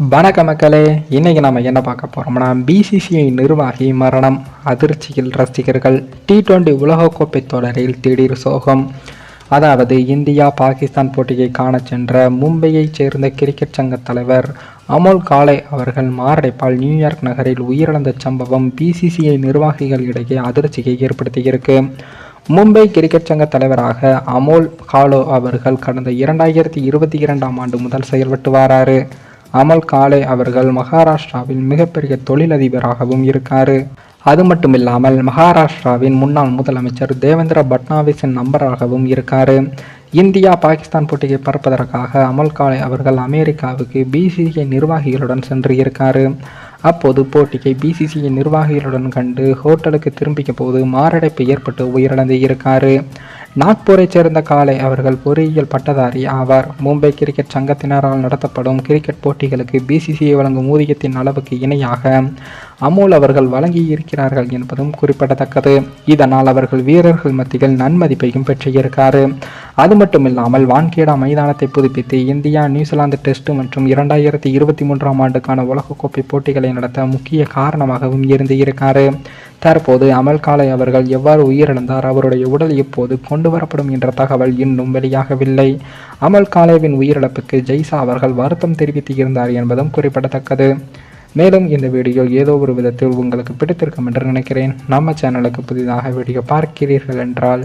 வணக்க மக்களே இன்னைக்கு நம்ம என்ன பார்க்க போகிறோம்னா பிசிசிஐ நிர்வாகி மரணம். அதிர்ச்சியில் ரசிகர்கள் டி டுவெண்டி உலகக்கோப்பை தொடரில் திடீர் சோகம். அதாவது இந்தியா பாகிஸ்தான் போட்டியை காணச் சென்ற மும்பையைச் சேர்ந்த கிரிக்கெட் சங்க தலைவர் அமோல் காலே அவர்கள் மாரடைப்பால் நியூயார்க் நகரில் உயிரிழந்த சம்பவம் பிசிசிஐ நிர்வாகிகள் இடையே அதிர்ச்சியை ஏற்படுத்தியிருக்கு. மும்பை கிரிக்கெட் சங்க தலைவராக அமோல் காலோ அவர்கள் கடந்த இரண்டாயிரத்தி இருபத்தி இரண்டாம் ஆண்டு முதல் செயல்பட்டு வராரு. அமல் காலே அவர்கள் மகாராஷ்டிராவில் மிகப்பெரிய தொழிலதிபராகவும் இருக்காரு. அது மட்டும் இல்லாமல் மகாராஷ்டிராவின் முன்னாள் முதலமைச்சர் தேவேந்திர பட்னாவிஸின் நம்பராகவும் இருக்காரு. இந்தியா பாகிஸ்தான் போட்டியை பறப்பதற்காக அமல் காலே அவர்கள் அமெரிக்காவுக்கு பிசிசிஐ நிர்வாகிகளுடன் சென்று இருக்காரு. அப்போது போட்டியை பிசிசிஐ நிர்வாகிகளுடன் கண்டு ஹோட்டலுக்கு திரும்பிய போது மாரடைப்பு ஏற்பட்டு உயிரிழந்து இருக்காரு. நாக்பூரைச் சேர்ந்த காலை அவர்கள் பொறியியல் பட்டதாரி ஆவார். மும்பை கிரிக்கெட் சங்கத்தினரால் நடத்தப்படும் கிரிக்கெட் போட்டிகளுக்கு பிசிசிஐ வழங்கும் ஊதியத்தின் அளவுக்கு இணையாக அமோல் அவர்கள் வழங்கி இருக்கிறார்கள் என்பதும் குறிப்பிடத்தக்கது. இதனால் அவர்கள் வீரர்கள் மத்தியில் நன்மதிப்பையும் பெற்றிருக்காரு. அது மட்டுமில்லாமல் வான்கேடா மைதானத்தை புதுப்பித்து இந்தியா நியூசிலாந்து டெஸ்ட் மற்றும் இரண்டாயிரத்தி இருபத்தி மூன்றாம் ஆண்டுக்கான உலகக்கோப்பை போட்டிகளை நடத்த முக்கிய காரணமாகவும் இருந்து இருக்காரு. தற்போது அமல் காலை அவர்கள் எவ்வாறு உயிரிழந்தார் அவருடைய உடல் எப்போது கொண்டு வரப்படும் என்ற தகவல் இன்னும் வெளியாகவில்லை. அமல் காலேவின் உயிரிழப்புக்கு ஜெய்சா அவர்கள் வருத்தம் தெரிவித்து இருந்தார் என்பதும் குறிப்பிடத்தக்கது. மேலும் இந்த வீடியோ ஏதோ ஒரு விதத்தில் உங்களுக்கு பிடித்திருக்கும் என்று நினைக்கிறேன். நம்ம சேனலுக்கு புதிதாக வீடியோ பார்க்கிறீர்கள் என்றால்